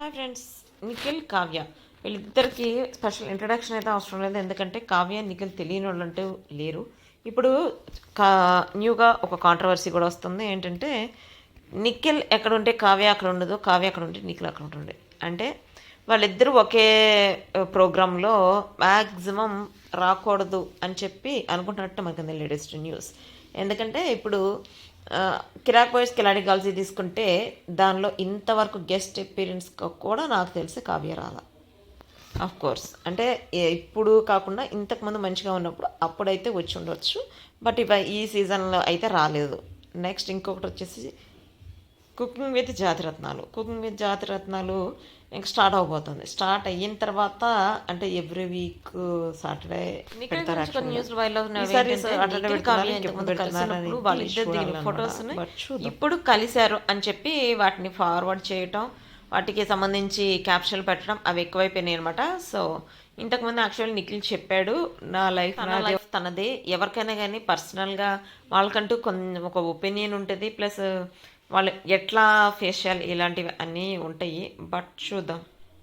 Hi friends Nikhil Kavya వీళ్ళిద్దరికి special introduction అయితే అవసరం లేదు. ఎందుకంటే కావ్య నిఖిల్ తెలియని వాళ్ళు అంటూ లేరు. ఇప్పుడు కా న్యూగా ఒక కాంట్రవర్సీ కూడా వస్తుంది. ఏంటంటే నిఖిల్ ఎక్కడ ఉంటే కావ్య అక్కడ ఉండదు కావ్య అక్కడ ఉంటే నిఖిల్ అక్కడ ఉంటుండే. అంటే వాళ్ళిద్దరూ ఒకే ప్రోగ్రాంలో మ్యాక్సిమం రాకూడదు అని చెప్పి అనుకుంటున్నట్టు మనకు లేటెస్ట్ న్యూస్. ఎందుకంటే ఇప్పుడు కిరాక్ బాయ్స్ కిలాడి గల్జీ తీసుకుంటే దానిలో ఇంతవరకు గెస్ట్ అపీరెన్స్ కూడా నాకు తెలిసి కావ్య రాల. ఆఫ్ కోర్స్ అంటే ఇప్పుడు కాకుండా ఇంతకుముందు మంచిగా ఉన్నప్పుడు అప్పుడైతే వచ్చి ఉండొచ్చు. బట్ ఇవ ఈ సీజన్లో అయితే రాలేదు. నెక్స్ట్ ఇంకొకటి వచ్చేసి cooking with Jathiratnalu. Cooking with Jathiratnalu ఇంకా స్టార్ట్ అవబోతుంది. స్టార్ట్ అయిన తర్వాత అంటే ఎవ్రీ వీక్ సాటర్డే ఫొటోస్ ఇప్పుడు కలిశారు అని చెప్పి వాటిని ఫార్వర్డ్ చేయటం వాటికి సంబంధించి క్యాప్షన్ పెట్టడం అవి ఎక్కువైపోయినాయి అనమాట సో ఇంతకుముందు యాక్చువల్ నిఖిల్ చెప్పాడు నా లైఫ్ నా లైఫ్ తనదే. ఎవరికైనా కానీ పర్సనల్గా వాళ్ళకంటూ కొంచెం ఒక ఒపీనియన్ ఉంటుంది. ప్లస్ వాళ్ళు ఎట్లా ఫేషియల్ ఇలాంటివి అన్నీ ఉంటాయి. బట్ చూద్దాం.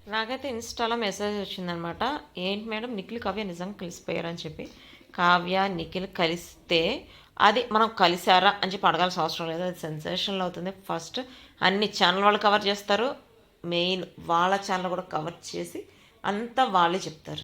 నాకైతే ఇన్స్టాలో మెసేజ్ వచ్చిందనమాట. ఏంటి మేడం నిఖిల్ కావ్య నిజంగా కలిసిపోయారని చెప్పి. కావ్య నిఖిల్ కలిస్తే అది మనం కలిసారా అని చెప్పి అడగాల్సిన అవసరం లేదు. అది సెన్సేషన్లో అవుతుంది. ఫస్ట్ అన్ని ఛానల్ వాళ్ళు కవర్ చేస్తారు. మెయిన్ వాళ్ళ ఛానల్ కూడా కవర్ చేసి అంతా వాళ్ళే చెప్తారు.